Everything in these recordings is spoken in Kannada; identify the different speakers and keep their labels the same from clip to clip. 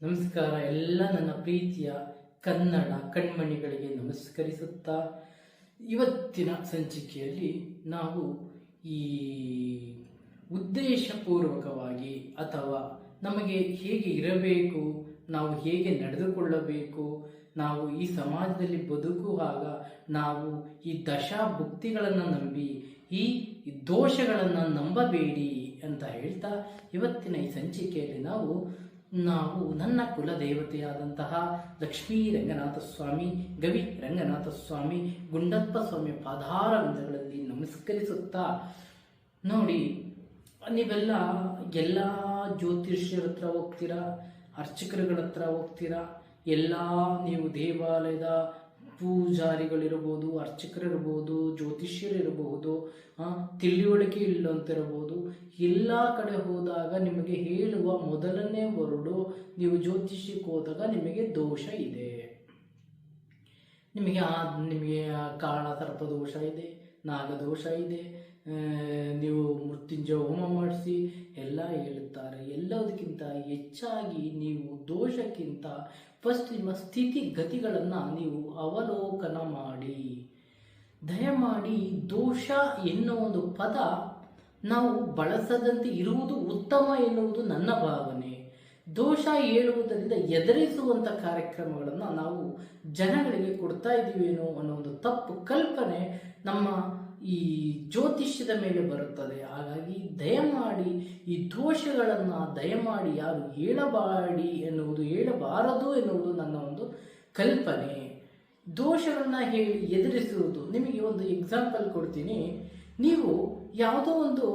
Speaker 1: ನಮಸ್ಕಾರ. ಎಲ್ಲ ನನ್ನ ಪ್ರೀತಿಯ ಕನ್ನಡ ಕಣ್ಮಣಿಗಳಿಗೆ ನಮಸ್ಕರಿಸುತ್ತಾ ಇವತ್ತಿನ ಸಂಚಿಕೆಯಲ್ಲಿ ನಾವು ಈ ಉದ್ದೇಶಪೂರ್ವಕವಾಗಿ ಅಥವಾ ನಮಗೆ ಹೇಗೆ ಇರಬೇಕು, ನಾವು ಹೇಗೆ ನಡೆದುಕೊಳ್ಳಬೇಕು, ನಾವು ಈ ಸಮಾಜದಲ್ಲಿ ಬದುಕುವಾಗ ನಾವು ಈ ದಶಾಭುಕ್ತಿಗಳನ್ನು ನಂಬಿ, ಈ ದೋಷಗಳನ್ನು ನಂಬಬೇಡಿ ಅಂತ ಹೇಳ್ತಾ ಇವತ್ತಿನ ಈ ಸಂಚಿಕೆಯಲ್ಲಿ ನಾವು ನಾವು ನನ್ನ ಕುಲ ದೇವತೆಯಾದಂತಹ ಲಕ್ಷ್ಮೀ ರಂಗನಾಥ ಸ್ವಾಮಿ, ಗವಿ ರಂಗನಾಥ ಸ್ವಾಮಿ, ಗುಂಡಪ್ಪ ಸ್ವಾಮಿ ಪಾದಾರವಿಂದಗಳಲ್ಲಿ ನಮಸ್ಕರಿಸುತ್ತಾ, ನೋಡಿ, ನೀವೆಲ್ಲ ಎಲ್ಲ ಜ್ಯೋತಿಷ್ಯರ ಹತ್ರ ಹೋಗ್ತೀರಾ, ಅರ್ಚಕರುಗಳ ಹತ್ರ ಹೋಗ್ತೀರಾ, ಎಲ್ಲ ನೀವು ದೇವಾಲಯದ ಪೂಜಾರಿಗಳಿರ್ಬೋದು, ಅರ್ಚಕರಿರ್ಬೋದು ಜ್ಯೋತಿಷ್ಯರಿರಬಹುದು ತಿಳಿವಳಿಕೆ ಇಲ್ಲಂತಿರಬಹುದು ಎಲ್ಲ ಕಡೆ ಹೋದಾಗ ನಿಮಗೆ ಹೇಳುವ ಮೊದಲನೇ ವರ್ಡು ನೀವು ಜ್ಯೋತಿಷ್ಯಕ್ಕೆ ಹೋದಾಗ ನಿಮಗೆ ದೋಷ ಇದೆ. ನಿಮಗೆ ಆ, ನಿಮಗೆ ಕಾಳ ಸರ್ಪ ದೋಷ ಇದೆ ನಾಗದೋಷ ಇದೆ ನೀವು ಮೃತ್ಯುಂಜಯ ಹೋಮ ಮಾಡಿಸಿ ಎಲ್ಲ ಹೇಳುತ್ತಾರೆ. ಎಲ್ಲದಕ್ಕಿಂತ ಹೆಚ್ಚಾಗಿ ನೀವು ದೋಷಕ್ಕಿಂತ ಫಸ್ಟ್ ನಿಮ್ಮ ಸ್ಥಿತಿ ಗತಿಗಳನ್ನು ನೀವು ಅವಲೋಕನ ಮಾಡಿ. ದಯಮಾಡಿ ದೋಷ ಎನ್ನುವ ಒಂದು ಪದ ನಾವು ಬಳಸದಂತೆ ಇರುವುದು ಉತ್ತಮ ಎನ್ನುವುದು ನನ್ನ ಭಾವನೆ. ದೋಷ ಹೇಳುವುದರಿಂದ ಎದುರಿಸುವಂಥ ಕಾರ್ಯಕ್ರಮಗಳನ್ನು ನಾವು ಜನಗಳಿಗೆ ಕೊಡ್ತಾ ಇದ್ದೀವೇನೋ ಅನ್ನೋ ಒಂದು ತಪ್ಪು ಕಲ್ಪನೆ ನಮ್ಮ ಈ ಜ್ಯೋತಿಷ್ಯದ ಮೇಲೆ ಬರುತ್ತದೆ. ಹಾಗಾಗಿ ದಯಮಾಡಿ ಈ ದೋಷಗಳನ್ನು ದಯಮಾಡಿ ಯಾರು ಹೇಳಬಾಡಿ ಎನ್ನುವುದು, ಹೇಳಬಾರದು ಎನ್ನುವುದು ನನ್ನ ಒಂದು ಕಲ್ಪನೆ. ದೋಷಗಳನ್ನ ಹೇಳಿ ಎದುರಿಸುವುದು. ನಿಮಗೆ ಒಂದು ಎಕ್ಸಾಂಪಲ್ ಕೊಡ್ತೀನಿ. ನೀವು ಯಾವುದೋ ಒಂದು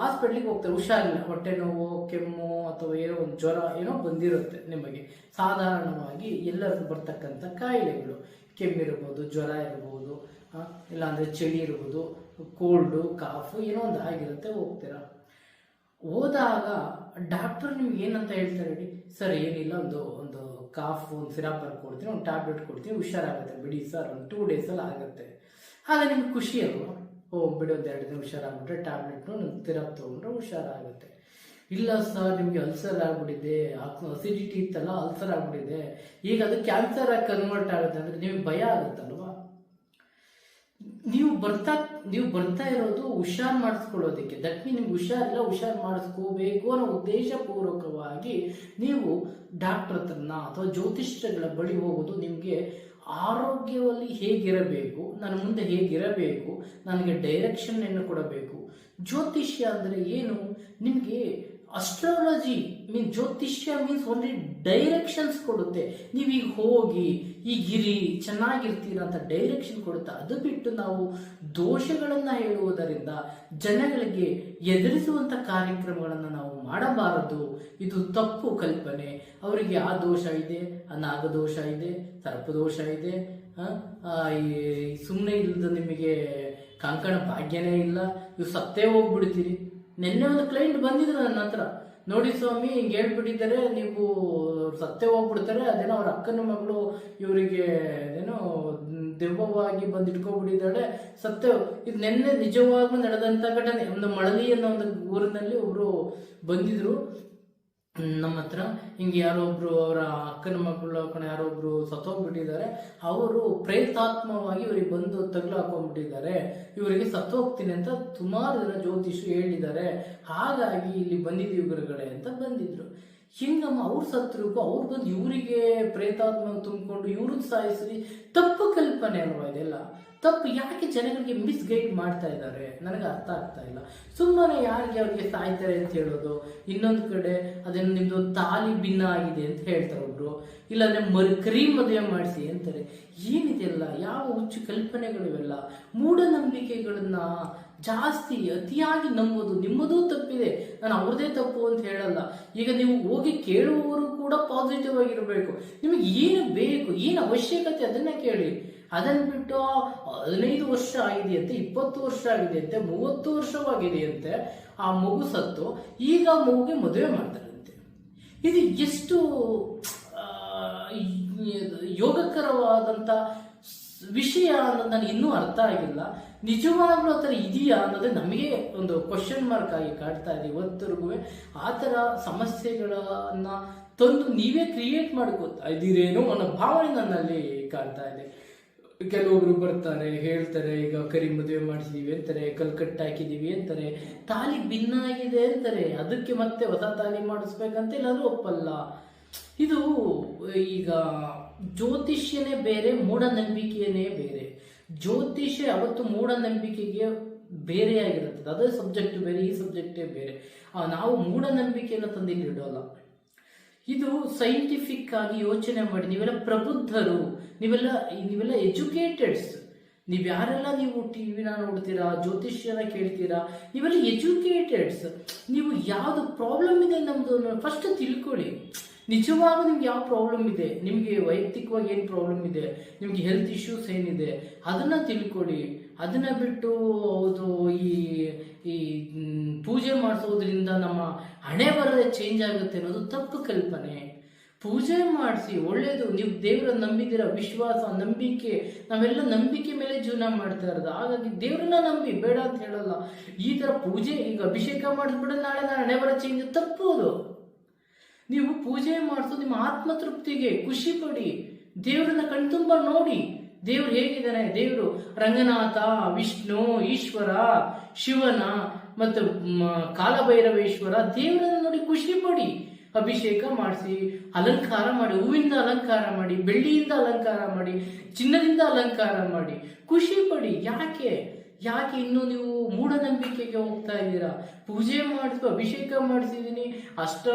Speaker 1: ಹಾಸ್ಪಿಟ್ಲಿಗೆ ಹೋಗ್ತಾರೆ. ಹುಷಾರಿಲ್ಲ. ಹೊಟ್ಟೆ ನೋವು, ಕೆಮ್ಮು ಅಥವಾ ಏನೋ ಒಂದು ಜ್ವರ ಏನೋ ಬಂದಿರುತ್ತೆ ನಿಮಗೆ. ಸಾಧಾರಣವಾಗಿ ಎಲ್ಲರಿಗೂ ಬರ್ತಕ್ಕಂಥ ಕಾಯಿಲೆಗಳು. ಕೆಮ್ಮಿರ್ಬೋದು ಜ್ವರ ಇರ್ಬೋದು ಇಲ್ಲಾಂದರೆ ಚಳಿ ಇರ್ಬೋದು, ಕೋಲ್ಡು, ಕಾಫು ಏನೋ ಒಂದು ಆಗಿರುತ್ತೆ, ಹೋಗ್ತೀರಾ? ಹೋದಾಗ ಡಾಕ್ಟರ್ ನಿಮ್ಗೆ ಏನಂತ ಹೇಳ್ತಾರೆ ಹೇಳಿ? ಸರ್, ಏನಿಲ್ಲ, ಒಂದು ಒಂದು ಕಾಫ್, ಒಂದು ಸಿರಾಪ್ ಬರ್ಕೊಡ್ತೀನಿ ಒಂದು ಟ್ಯಾಬ್ಲೆಟ್ ಕೊಡ್ತೀನಿ, ಹುಷಾರಾಗುತ್ತೆ, ಬಿಡಿ ಸರ್, ಒಂದು ಟೂ ಡೇಸಲ್ಲಿ ಆಗುತ್ತೆ. ಆಗ ನಿಮ್ಗೆ ಖುಷಿ ಅಲ್ವಾ? ಬಿಡಿ ಬಿಡೋದು ಎರಡು ದಿನ ಹುಷಾರಾಗ್ಬಿಟ್ರೆ ಟ್ಯಾಬ್ಲೆಟ್ನು ನಿಮ್ಗೆ ತಿರಪ್ ತೊಗೊಂಡ್ರೆ ಹುಷಾರಾಗುತ್ತೆ. ಇಲ್ಲ ಸರ್ ನಿಮಗೆ ಅಲ್ಸರ್ ಆಗ್ಬಿಟ್ಟಿದೆ ಅಸಿಡಿಟಿ ಇತ್ತಲ್ಲ ಅಲ್ಸರ್ ಆಗ್ಬಿಟ್ಟಿದೆ. ಈಗ ಅದು ಕ್ಯಾನ್ಸರ್ ಆಗಿ ಕನ್ವರ್ಟ್ ಆಗುತ್ತೆ ಅಂದ್ರೆ ನಿಮಗೆ ಭಯ ಆಗುತ್ತಲ್ವಾ? ನೀವು ಬರ್ತಾ ನೀವು ಬರ್ತಾ ಇರೋದು ಹುಷಾರ್ ಮಾಡಿಸ್ಕೊಳ್ಳೋದಕ್ಕೆ. ದಟ್ ಮೀನ್ ನಿಮ್ಗೆ ಹುಷಾರಿಲ್ಲ, ಹುಷಾರ್ ಮಾಡಿಸ್ಕೋಬೇಕು ಅನ್ನೋ ಉದ್ದೇಶಪೂರ್ವಕವಾಗಿ ನೀವು ಡಾಕ್ಟರ್ ಹತ್ರನ ಅಥವಾ ಜ್ಯೋತಿಷ್ಯಗಳ ಬಳಿ ಹೋಗೋದು ನಿಮಗೆ ಆರೋಗ್ಯದಲ್ಲಿ ಹೇಗಿರಬೇಕು, ನನ್ನ ಮುಂದೆ ಹೇಗಿರಬೇಕು, ನನಗೆ ಡೈರೆಕ್ಷನ್ ಅನ್ನು ಕೊಡಬೇಕು. ಜ್ಯೋತಿಷ್ಯ ಅಂದರೆ ಏನು? ನಿಮಗೆ ಅಸ್ಟ್ರಾಲಜಿ ಮೀನ್ ಜ್ಯೋತಿಷ್ಯ ಮೀನ್ಸ್ ಓನ್ಲಿ ಡೈರೆಕ್ಷನ್ಸ್ ಕೊಡುತ್ತೆ. ನೀವೀಗ ಹೋಗಿ ಈಗಿರಿ ಚೆನ್ನಾಗಿರ್ತೀರ ಅಂತ ಡೈರೆಕ್ಷನ್ ಕೊಡುತ್ತಾ, ಅದು ಬಿಟ್ಟು ನಾವು ದೋಷಗಳನ್ನು ಹೇಳುವುದರಿಂದ ಜನಗಳಿಗೆ ಎದುರಿಸುವಂಥ ಕಾರ್ಯಕ್ರಮಗಳನ್ನು ನಾವು ಮಾಡಬಾರದು. ಇದು ತಪ್ಪು ಕಲ್ಪನೆ. ಅವರಿಗೆ ಆ ದೋಷ ಇದೆ, ಆ ನಾಗದೋಷ ಇದೆ ಸರ್ಪದೋಷ ಇದೆ ಈ ಸುಮ್ಮನೆ ಇಲ್ಲದ ನಿಮಗೆ ಕಂಕಣ ಭಾಗ್ಯನೇ ಇಲ್ಲ ನೀವು ಸತ್ತೇ ಹೋಗ್ಬಿಡ್ತೀರಿ. ನಿನ್ನೆ ಒಂದು ಕ್ಲೈಂಟ್ ಬಂದಿದ್ರು ನನ್ನ ಹತ್ರ. ನೋಡಿ ಸ್ವಾಮಿ, ಹಿಂಗೆ ಹೇಳ್ಬಿಟ್ಟಿದ್ದಾರೆ, ನೀವು ಸತ್ಯ ಹೋಗ್ಬಿಡ್ತಾರೆ. ಅದೇನೋ ಅವ್ರ ಅಕ್ಕನ ಮಗಳು ಇವರಿಗೆ ಏನೋ ದೆವ್ವವಾಗಿ ಬಂದು ಇಟ್ಕೊಂಡ್ಬಿಟ್ಟಿದ್ದಾಳೆ ಸತ್ಯ, ಇದು ನಿನ್ನೆ ನಿಜವಾಗ್ಲೂ ನಡೆದಂಥ ಘಟನೆ. ಒಂದು ಮಳಲಿ ಅನ್ನೋ ಒಂದು ಊರಿನಲ್ಲಿ ಒಬ್ರು ಬಂದಿದ್ರು. ನಮ್ಮ ಹತ್ರ ಹಿಂಗೆ ಯಾರೊಬ್ರು ಅವರ ಅಕ್ಕನ ಮಕ್ಕಳು ಕಣ ಯಾರೊಬ್ರು ಸತ್ತೋಗ್ಬಿಟ್ಟಿದ್ದಾರೆ. ಅವರು ಪ್ರೇತಾತ್ಮವಾಗಿ ಇವರಿಗೆ ಬಂದು ತಗ್ಲು ಹಾಕೊಂಡ್ಬಿಟ್ಟಿದ್ದಾರೆ. ಇವರಿಗೆ ಸತ್ತೋಗ್ತೀನಿ ಅಂತ ಸುಮಾರು ಜನ ಜ್ಯೋತಿಷರು ಹೇಳಿದ್ದಾರೆ. ಹಾಗಾಗಿ ಇಲ್ಲಿ ಬಂದಿದ್ದೀವಿ ಗುರುಗಳೇ ಅಂತ ಬಂದಿದ್ರು. ಹಿಂಗಮ್ಮ ಅವ್ರು ಸತ್ರಿಗೂ, ಅವ್ರು ಬಂದು ಇವರಿಗೆ ಪ್ರೇತಾತ್ಮ ತುಂಬಿಕೊಂಡು ಇವ್ರದ್ದು ಸಾಯಿಸಿ ತಪ್ಪು ಕಲ್ಪನೆ ಅಲ್ವಾ ಇದೆಲ್ಲ? ತಪ್ಪು ಯಾಕೆ ಜನಗಳಿಗೆ ಮಿಸ್ಗೈಡ್ ಮಾಡ್ತಾ ಇದ್ದಾರೆ? ನನಗೆ ಅರ್ಥ ಆಗ್ತಾ ಇಲ್ಲ. ಸುಮ್ಮನೆ ಯಾರಿಗೆ ಅವ್ರಿಗೆ ಸಾಯ್ತಾರೆ ಅಂತ ಹೇಳೋದು, ಇನ್ನೊಂದು ಕಡೆ ಅದನ್ನು ನಿಮ್ದು ತಾಲಿ ಭಿನ್ನ ಆಗಿದೆ ಅಂತ ಹೇಳ್ತಾರೆ ಒಬ್ರು. ಇಲ್ಲಾಂದ್ರೆ ಮರು ಕರಿ ಮದುವೆ ಮಾಡಿಸಿ ಅಂತಾರೆ. ಏನಿದೆಲ್ಲ? ಯಾವ ಹುಚ್ಚು ಕಲ್ಪನೆಗಳಿವೆಲ್ಲ ಮೂಢನಂಬಿಕೆಗಳನ್ನ ಜಾಸ್ತಿ ಅತಿಯಾಗಿ ನಂಬೋದು. ನಿಮ್ಮದೂ ತಪ್ಪಿದೆ. ನಾನು ಅವ್ರದೇ ತಪ್ಪು ಅಂತ ಹೇಳಲ್ಲ. ಈಗ ನೀವು ಹೋಗಿ ಕೇಳುವವರು ಕೂಡ ಪಾಸಿಟಿವ್ ಆಗಿರಬೇಕು. ನಿಮಗೆ ಏನು ಬೇಕು, ಏನು ಅವಶ್ಯಕತೆ ಅದನ್ನ ಕೇಳಿ. ಅದನ್ನ ಬಿಟ್ಟು ಹದಿನೈದು ವರ್ಷ ಆಗಿದೆಯಂತೆ, ಇಪ್ಪತ್ತು ವರ್ಷ ಆಗಿದೆಯಂತೆ, ಮೂವತ್ತು ವರ್ಷವಾಗಿದೆಯಂತೆ ಆ ಮಗು ಸತ್ತು, ಈಗ ಮಗುಗೆ ಮದುವೆ ಮಾಡ್ತಾರಂತೆ. ಇದು ಎಷ್ಟು ಯೋಗಕರವಾದಂಥ ವಿಷಯ ಅನ್ನೋದು ನನಗೆ ಇನ್ನೂ ಅರ್ಥ ಆಗಿಲ್ಲ. ನಿಜವಾಗ್ಲೂ ಆ ಥರ ಇದೆಯಾ ಅನ್ನೋದೇ ನಮಗೆ ಒಂದು ಕ್ವಶನ್ ಮಾರ್ಕ್ ಆಗಿ ಕಾಡ್ತಾ ಇದೆ ಇವತ್ತರೆಗೂ ಆ ಥರ ಸಮಸ್ಯೆಗಳನ್ನ ತಂದು ನೀವೇ ಕ್ರಿಯೇಟ್ ಮಾಡ್ಕೋತಾ ಇದ್ದೀರೇನೋ ಅನ್ನೋ ಭಾವನೆ ನನ್ನಲ್ಲಿ ಕಾಡ್ತಾ ಇದೆ. ಕೆಲವೊಬ್ರು ಬರ್ತಾರೆ, ಹೇಳ್ತಾರೆ, ಈಗ ಕರಿ ಮದುವೆ ಮಾಡಿಸಿದೀವಿ ಅಂತಾರೆ ಕಲ್ಕಟ್ಟ ಹಾಕಿದೀವಿ ಅಂತಾರೆ, ತಾಲಿ ಭಿನ್ನಾಗಿದೆ ಅಂತಾರೆ, ಅದಕ್ಕೆ ಮತ್ತೆ ಹೊಸ ತಾಲಿ ಮಾಡಿಸ್ಬೇಕಂತ ಎಲ್ಲರೂ ಒಪ್ಪಲ್ಲ. ಇದು ಈಗ ಜ್ಯೋತಿಷ್ಯನೇ ಬೇರೆ, ಮೂಢನಂಬಿಕೆಯೇ ಬೇರೆ. ಜ್ಯೋತಿಷ್ಯ ಅವತ್ತು ಮೂಢನಂಬಿಕೆಗೆ ಬೇರೆಯಾಗಿರುತ್ತದೆ. ಅದೇ ಸಬ್ಜೆಕ್ಟ್ ಬೇರೆ, ಈ ಸಬ್ಜೆಕ್ಟೇ ಬೇರೆ. ನಾವು ಮೂಢನಂಬಿಕೆಯನ್ನು ತಂದಿಲ್ಲಿ ಇಡೋಲ್ಲ. ಇದು ಸೈಂಟಿಫಿಕ್ ಆಗಿ ಯೋಚನೆ ಮಾಡಿ, ನೀವೆಲ್ಲ ಪ್ರಬುದ್ಧರು, ನೀವೆಲ್ಲ ನೀವೆಲ್ಲ ಎಜುಕೇಟೆಡ್ಸ್ ನೀವು ಯಾರೆಲ್ಲ ನೀವು ಟಿ ವಿನ ನೋಡ್ತೀರಾ ಜ್ಯೋತಿಷ್ಯನ ಕೇಳ್ತೀರಾ, ನೀವೆಲ್ಲ ಎಜುಕೇಟೆಡ್ಸ್ ನೀವು ಯಾವುದು ಪ್ರಾಬ್ಲಮ್ ಇದೆ ನಮ್ದು ಫಸ್ಟ್ ತಿಳ್ಕೊಳ್ಳಿ. ನಿಜವಾಗ ನಿಮ್ಗೆ ಯಾವ ಪ್ರಾಬ್ಲಮ್ ಇದೆ? ನಿಮಗೆ ವೈಯಕ್ತಿಕವಾಗಿ ಏನು ಪ್ರಾಬ್ಲಮ್ ಇದೆ? ನಿಮಗೆ ಹೆಲ್ತ್ ಇಶ್ಯೂಸ್ ಏನಿದೆ? ಅದನ್ನ ತಿಳ್ಕೊಡಿ ಅದನ್ನ ಬಿಟ್ಟು ಹೌದು, ಈ ಈ ಪೂಜೆ ಮಾಡಿಸೋದ್ರಿಂದ ನಮ್ಮ ಹಣೆ ಚೇಂಜ್ ಆಗುತ್ತೆ ಅನ್ನೋದು ತಪ್ಪು ಕಲ್ಪನೆ. ಪೂಜೆ ಮಾಡಿಸಿ ಒಳ್ಳೆಯದು ನೀವು ದೇವರ ನಂಬಿದಿರ ವಿಶ್ವಾಸ, ನಂಬಿಕೆ. ನಾವೆಲ್ಲ ನಂಬಿಕೆ ಮೇಲೆ ಜೀವನ ಮಾಡ್ತಾ ಇರೋದು. ಹಾಗಾಗಿ ದೇವ್ರನ್ನ ನಂಬಿ, ಬೇಡ ಅಂತ ಹೇಳಲ್ಲ. ಈ ಥರ ಪೂಜೆ, ಈಗ ಅಭಿಷೇಕ ಮಾಡಿಸ್ಬಿಟ್ಟು ನಾಳೆ ನಾಳೆ ಹಣೆ ಬರೋ ಚೇಂಜ್ ತಪ್ಪು ಅದು. ನೀವು ಪೂಜೆ ಮಾಡಿಸೋದು ನಿಮ್ಮ ಆತ್ಮ ತೃಪ್ತಿಗೆ ಖುಷಿ ಪಡಿ ದೇವರನ್ನ ಕಣ್ತುಂಬ ನೋಡಿ. ದೇವ್ರು ಹೇಗಿದ್ದಾನೆ ದೇವರು ರಂಗನಾಥ, ವಿಷ್ಣು, ಈಶ್ವರ, ಶಿವನ ಮತ್ತು ಕಾಲಭೈರವೇಶ್ವರ ದೇವರನ್ನ ನೋಡಿ ಖುಷಿ ಪಡಿ ಅಭಿಷೇಕ ಮಾಡಿಸಿ, ಅಲಂಕಾರ ಮಾಡಿ, ಹೂವಿಂದ ಅಲಂಕಾರ ಮಾಡಿ, ಬೆಳ್ಳಿಯಿಂದ ಅಲಂಕಾರ ಮಾಡಿ, ಚಿನ್ನದಿಂದ ಅಲಂಕಾರ ಮಾಡಿ ಖುಷಿ ಪಡಿ ಯಾಕೆ? ಯಾಕೆ ಇನ್ನು ನೀವು ಮೂಢನಂಬಿಕೆಗೆ ಹೋಗ್ತಾ ಇದ್ದೀರಾ? ಪೂಜೆ ಮಾಡಿಸಿ ಅಭಿಷೇಕ ಮಾಡಿಸಿದ್ದೀನಿ, ಅಷ್ಟ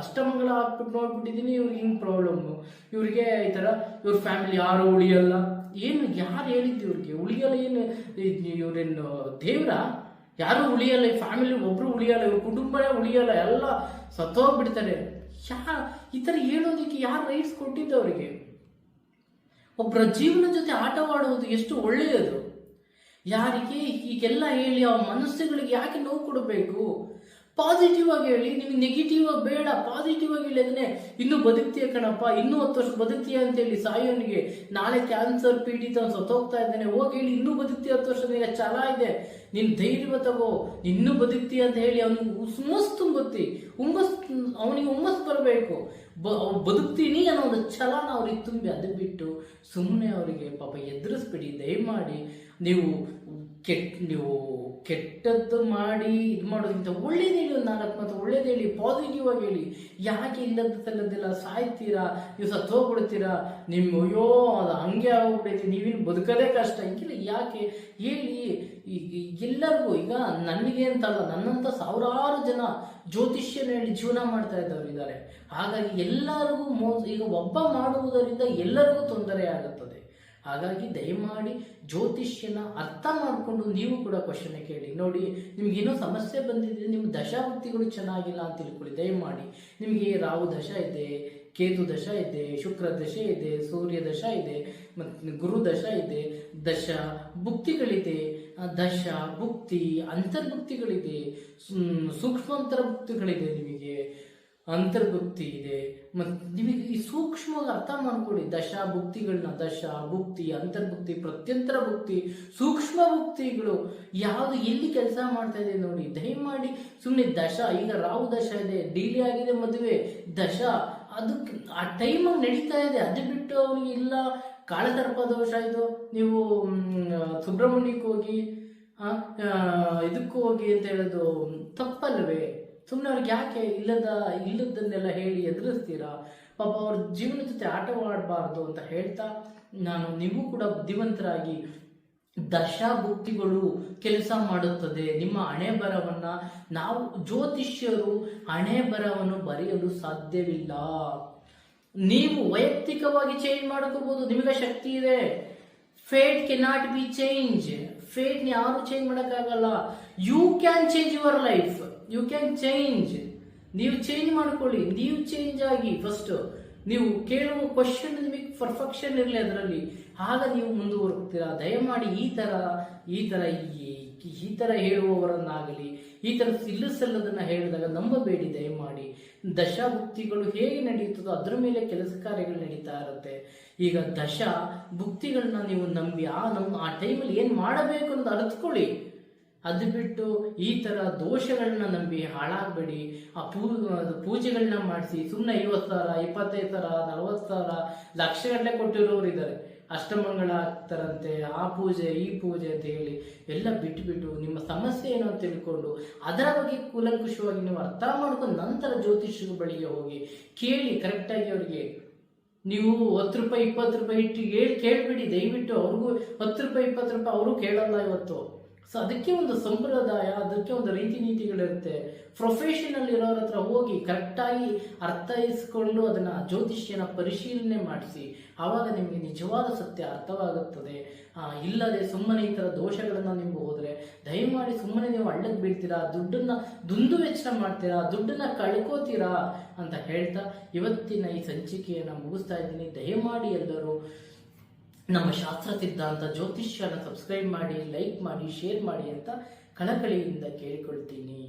Speaker 1: ಅಷ್ಟಮಗಳ ಹಾಕ್ಬಿಟ್ಟು ನೋಡ್ಬಿಟ್ಟಿದ್ದೀನಿ, ಇವ್ರಿಗೆ ಹಿಂಗ್ ಪ್ರಾಬ್ಲಮ್ಮು ಇವ್ರಿಗೆ ಈ ಥರ ಇವ್ರ ಫ್ಯಾಮಿಲಿ ಯಾರು ಉಳಿಯಲ್ಲ? ಏನು, ಯಾರು ಹೇಳಿದ್ದು ಇವ್ರಿಗೆ? ಉಳಿಯಲ್ಲ ಏನು? ಇವ್ರೇನು ದೇವ್ರ? ಯಾರು ಉಳಿಯಲ್ಲ? ಈ ಫ್ಯಾಮಿಲಿ ಒಬ್ರು ಉಳಿಯಲ್ಲ, ಇವ್ರ ಕುಟುಂಬನೇ ಉಳಿಯಲ್ಲ, ಎಲ್ಲ ಸತ್ತೋಗ್ಬಿಡ್ತಾರೆ. ಯಾ, ಈ ಥರ ಹೇಳೋದಕ್ಕೆ ಯಾರು ರೈಟ್ಸ್ ಕೊಟ್ಟಿದ್ದು ಅವರಿಗೆ? ಒಬ್ಬರ ಜೀವನ ಜೊತೆ ಆಟವಾಡುವುದು ಎಷ್ಟು ಒಳ್ಳೆಯದು? ಯಾರಿಗೆ ಹೀಗೆಲ್ಲ ಹೇಳಿ ಆ ಮನಸ್ಸುಗಳಿಗೆ ಯಾಕೆ ನೋವು ಕೊಡಬೇಕು? ಪಾಸಿಟಿವ್ ಆಗಿ ಹೇಳಿ ನಿಮ್ಗೆ ನೆಗೆಟಿವ್ ಆಗಿ ಬೇಡ ಪಾಸಿಟಿವ್ ಆಗಿ ಹೇಳಿ ಅದನ್ನೇ ಇನ್ನೂ ಬದುಕ್ತೀಯ ಕಣಪ್ಪ, ಇನ್ನೂ ಹತ್ತು ವರ್ಷ ಬದುಕ್ತೀಯ ಅಂತ ಹೇಳಿ ಸಾಯೋನಿಗೆ ನಾಳೆ ಕ್ಯಾನ್ಸರ್ ಪೀಡಿತ ಸತ್ತೋಗ್ತಾ ಇದ್ದಾನೆ, ಹೋಗಿ ಹೇಳಿ ಇನ್ನೂ ಬದುಕ್ತೀಯ ಹತ್ತು ವರ್ಷ ಛಲ ಇದೆ. ನಿನ್ ಧೈರ್ಯ ತಗೋ. ಇನ್ನೂ ಬದುಕ್ತಿ ಅಂತ ಹೇಳಿ ಅವನಿಗೆ ಹುಮ್ಮಸ್ ತುಂಬುತ್ತಿ. ಹುಮ್ಮಸ್ ಅವನಿಗೆ ಹುಮ್ಮಸ್ ಬರಬೇಕು. ಬ ಬದುಕ್ತೀನಿ ಅನ್ನೋ ಒಂದು ಛಲನ ಅವ್ರಿಗೆ ತುಂಬಿ ಅದು ಬಿಟ್ಟು ಸುಮ್ಮನೆ ಅವರಿಗೆ ಪಾಪ ಎದುರಿಸ್ಬಿಡಿ, ದಯಮಾಡಿ. ನೀವು ಕೆಟ್ಟ ನೀವು ಕೆಟ್ಟದ್ದು ಮಾಡಿ ಇದು ಮಾಡೋದಕ್ಕಿಂತ ಒಳ್ಳೇದು ಹೇಳಿ ಒಂದು ನಾಲ್ಕು ಮಾತು, ಒಳ್ಳೇದು ಹೇಳಿ ಪಾಸಿಟಿವ್ ಆಗಿ ಹೇಳಿ. ಯಾಕೆ ಇಲ್ಲದಲ್ಲದೆಲ್ಲ ಸಾಯ್ತೀರಾ? ನೀವು ಸತ್ತು ಹೋಗ್ಬಿಡ್ತೀರಾ ನಿಮ್ಮ ಅಯ್ಯೋ, ಅದು ಹಂಗೆ ಆಗೋಗ್ಬಿಡೈತಿ ನೀವಿನ್ನು ಬದುಕೋದೇ ಕಷ್ಟ. ಹಿಂಗಿಲ್ಲ ಯಾಕೆ ಹೇಳಿ? ಈಗ ಎಲ್ಲರಿಗೂ ಈಗ ನನಗೆ ಅಂತಲ್ಲ, ನನ್ನಂತ ಸಾವಿರಾರು ಜನ ಜ್ಯೋತಿಷ್ಯನ ಹೇಳಿ ಜೀವನ ಮಾಡ್ತಾ ಇದ್ದವರು ಇದ್ದಾರೆ ಹಾಗಾಗಿ ಎಲ್ಲರಿಗೂ ಮೋಸ, ಈಗ ಒಬ್ಬ ಮಾಡುವುದರಿಂದ ಎಲ್ಲರಿಗೂ ತೊಂದರೆ ಆಗುತ್ತದೆ ಹಾಗಾಗಿ ದಯಮಾಡಿ ಜ್ಯೋತಿಷ್ಯನ ಅರ್ಥ ಮಾಡಿಕೊಂಡು ನೀವು ಕೂಡ ಕ್ವಶನ್ ಕೇಳಿ. ನೋಡಿ, ನಿಮ್ಗೆ ಏನೋ ಸಮಸ್ಯೆ ಬಂದಿದ್ರೆ ನಿಮ್ಮ ದಶಾವೃತ್ತಿಗಳು ಚೆನ್ನಾಗಿಲ್ಲ ಅಂತ ತಿಳ್ಕೊಳ್ಳಿ. ದಯಮಾಡಿ. ನಿಮಗೆ ರಾಹು ದಶ ಇದೆ, ಕೇತು ದಶ ಇದೆ, ಶುಕ್ರ ದಶೆ ಇದೆ, ಸೂರ್ಯ ದಶ ಇದೆ, ಮತ್ತು ಗುರು ದಶ ಇದೆ, ದಶ ಭುಕ್ತಿಗಳಿದೆ. ದಶ ಭುಕ್ತಿ ಅಂತರ್ಭುಕ್ತಿಗಳಿದೆ. ಸೂಕ್ಷ್ಮ ಸೂಕ್ಷ್ಮಾಂತರ ಭುಕ್ತಿಗಳಿದೆ ನಿಮಗೆ. ಅಂತರ್ಭುಕ್ತಿ ಇದೆ. ಮತ್ತು ನಿಮಗೆ ಈ ಸೂಕ್ಷ್ಮವಾಗಿ ಅರ್ಥ ಮಾಡ್ಕೊಳ್ಳಿ. ದಶ ಭುಕ್ತಿಗಳನ್ನ ದಶ ಭುಕ್ತಿ, ಅಂತರ್ಭುಕ್ತಿ, ಪ್ರತ್ಯಂತರ ಭುಕ್ತಿ, ಸೂಕ್ಷ್ಮ ಭುಕ್ತಿಗಳು ಯಾವುದು ಎಲ್ಲಿ ಕೆಲಸ ಮಾಡ್ತಾ ಇದೆ ನೋಡಿ. ದಯಮಾಡಿ ಸುಮ್ಮನೆ ದಶ, ಈಗ ರಾಹು ದಶ ಇದೆ, ಡೀಲಿ ಆಗಿದೆ ಮದುವೆ, ದಶ, ಅದಕ್ಕೆ ಆ ಟೈಮಾಗಿ ನಡೀತಾ ಇದೆ. ಅದು ಬಿಟ್ಟು ಅವನಿಗೆ ಇಲ್ಲ. ಕಾಳಸರ್ಪ ದೋಷ ಇದು. ನೀವು ಸುಬ್ರಹ್ಮಣ್ಯಕ್ಕೆ ಹೋಗಿ ಇದಕ್ಕೂ ಹೋಗಿ ಅಂತ ಹೇಳೋದು ತಪ್ಪಲ್ವೇ? ಸುಮ್ಮನೆ ಅವ್ರಿಗೆ ಯಾಕೆ ಇಲ್ಲದ ಇಲ್ಲದನ್ನೆಲ್ಲ ಹೇಳಿ ಎದುರಿಸ್ತೀರಾ? ಪಾಪ ಅವ್ರ ಜೀವನ ಜೊತೆ ಆಟವಾಡಬಾರ್ದು ಅಂತ ಹೇಳ್ತಾ ನಾನು ನೀವು ಕೂಡ ಬುದ್ಧಿವಂತರಾಗಿ ದಶಾಭುಕ್ತಿಗಳು ಕೆಲಸ ಮಾಡುತ್ತದೆ. ನಿಮ್ಮ ಹಣೆ ಬರವನ್ನ ನಾವು ಜ್ಯೋತಿಷ್ಯರು ಹಣೆ ಬರವನ್ನು ಬರೆಯಲು ಸಾಧ್ಯವಿಲ್ಲ. ನೀವು ವೈಯಕ್ತಿಕವಾಗಿ ಚೇಂಜ್ ಮಾಡ್ಕೋಬಹುದು ನಿಮಗೆ ಶಕ್ತಿ ಇದೆ. Fate cannot be change fate ಯಾರು ಚೇಂಜ್ ಮಾಡೋಕ್ಕಾಗಲ್ಲ. You can change your life you can change ನೀವು ಚೇಂಜ್ ಮಾಡ್ಕೊಳ್ಳಿ. ನೀವು ಚೇಂಜ್ ಆಗಿ ಫಸ್ಟ್ ನೀವು ಕೇಳುವ ಕ್ವಶನ್ ನಿಮಗೆ ಪರ್ಫೆಕ್ಷನ್ ಇರಲಿ ಅದರಲ್ಲಿ. ಆಗ ನೀವು ಮುಂದುವರ್ತೀರಾ? ದಯಮಾಡಿ ಈ ತರ ಈ ತರ ಈ ಥರ ಹೇಳುವವರನ್ನಾಗಲಿ, ಈ ತರ ಸಿಲ್ಲು ಸಲ್ಲದನ್ನ ಹೇಳಿದಾಗ ನಂಬಬೇಡಿ ದಯಮಾಡಿ. ದಶಾಭುಕ್ತಿಗಳು ಹೇಗೆ ನಡೆಯುತ್ತದೋ ಅದರ ಮೇಲೆ ಕೆಲಸ ಕಾರ್ಯಗಳು ನಡೀತಾ ಇರುತ್ತೆ. ಈಗ ದಶ ಭುಕ್ತಿಗಳನ್ನ ನೀವು ನಂಬಿ, ಆ, ನಮ್ಮ, ಆ ಟೈಮಲ್ಲಿ ಏನು ಮಾಡಬೇಕು ಅಂತ ಅರ್ಥಕೊಳ್ಳಿ ಅದು ಬಿಟ್ಟು ಈ ತರ ದೋಷಗಳನ್ನ ನಂಬಿ ಹಾಳಾಗಬೇಡಿ. ಆ ಪೂ ಪೂಜೆಗಳನ್ನ ಮಾಡಿಸಿ ಸುಮ್ಮನೆ ಐವತ್ತು ಸಾವಿರ, ಇಪ್ಪತ್ತೈದು ಸಾವಿರ, ನಲವತ್ತು ಸಾವಿರ ಲಕ್ಷಗಟ್ಟಲೆ ಕೊಟ್ಟಿರೋರು ಇದ್ದಾರೆ ಅಷ್ಟಮಂಗಳ ಆಗ್ತಾರಂತೆ, ಆ ಪೂಜೆ, ಈ ಪೂಜೆ ಅಂತ ಹೇಳಿ ಎಲ್ಲ ಬಿಟ್ಬಿಟ್ಟು ನಿಮ್ಮ ಸಮಸ್ಯೆ ಏನು ಅಂತ ತಿಳ್ಕೊಂಡು ಅದರ ಬಗ್ಗೆ ಕೂಲಂಕುಷವಾಗಿ ನೀವು ಅರ್ಥ ಮಾಡ್ಕೊಂಡು ನಂತರ ಜ್ಯೋತಿಷ್ಯರ ಬಳಿಗೆ ಹೋಗಿ ಕೇಳಿ ಕರೆಕ್ಟಾಗಿ ಅವರಿಗೆ. ನೀವು ಹತ್ತು ರೂಪಾಯಿ, ಇಪ್ಪತ್ತು ರೂಪಾಯಿ ಇಟ್ಟು ಹೇಳಿ ಕೇಳಿಬಿಡಿ, ದಯವಿಟ್ಟು ಅವ್ರಿಗೂ ಹತ್ತು ರೂಪಾಯಿ, ಇಪ್ಪತ್ತು ರೂಪಾಯಿ ಅವರು ಕೇಳಲ್ಲ ಇವತ್ತು. ಸೊ ಅದಕ್ಕೆ ಒಂದು ಸಂಪ್ರದಾಯ, ಅದಕ್ಕೆ ಒಂದು ರೀತಿ ನೀತಿಗಳಿರುತ್ತೆ. ಪ್ರೊಫೆಷನಲ್ ಇರೋರ ಹತ್ರ ಹೋಗಿ ಕರೆಕ್ಟಾಗಿ ಅರ್ಥೈಸ್ಕೊಂಡು ಅದನ್ನ ಜ್ಯೋತಿಷ್ಯನ ಪರಿಶೀಲನೆ ಮಾಡಿಸಿ. ಆವಾಗ ನಿಮಗೆ ನಿಜವಾದ ಸತ್ಯ ಅರ್ಥವಾಗುತ್ತದೆ. ಇಲ್ಲದೆ ಸುಮ್ಮನೆ ಈ ಥರ ದೋಷಗಳನ್ನು ನಿಮ್ಗೆ ಹೋದ್ರೆ, ದಯಮಾಡಿ ಸುಮ್ಮನೆ ನೀವು ಹಳ್ಳಕ್ಕೆ ಬೀಳ್ತೀರಾ, ದುಡ್ಡನ್ನ ದುಂದು ವೆಚ್ಚ ಮಾಡ್ತೀರಾ, ದುಡ್ಡನ್ನ ಕಳ್ಕೋತೀರಾ ಅಂತ ಹೇಳ್ತಾ ಇವತ್ತಿನ ಈ ಸಂಚಿಕೆಯನ್ನು ಮುಗಿಸ್ತಾ ಇದ್ದೀನಿ. ದಯಮಾಡಿ ಎಲ್ಲರೂ ನಮ್ಮ ಶಾಸ್ತ್ರ ಸಿದ್ಧಾಂತ ಜ್ಯೋತಿಷ್ಯನ ಸಬ್ಸ್ಕ್ರೈಬ್ ಮಾಡಿ ಲೈಕ್ ಮಾಡಿ ಶೇರ್ ಮಾಡಿ ಅಂತ ಕಳಕಳಿಯಿಂದ ಕೇಳಿಕೊಳ್ತೀನಿ.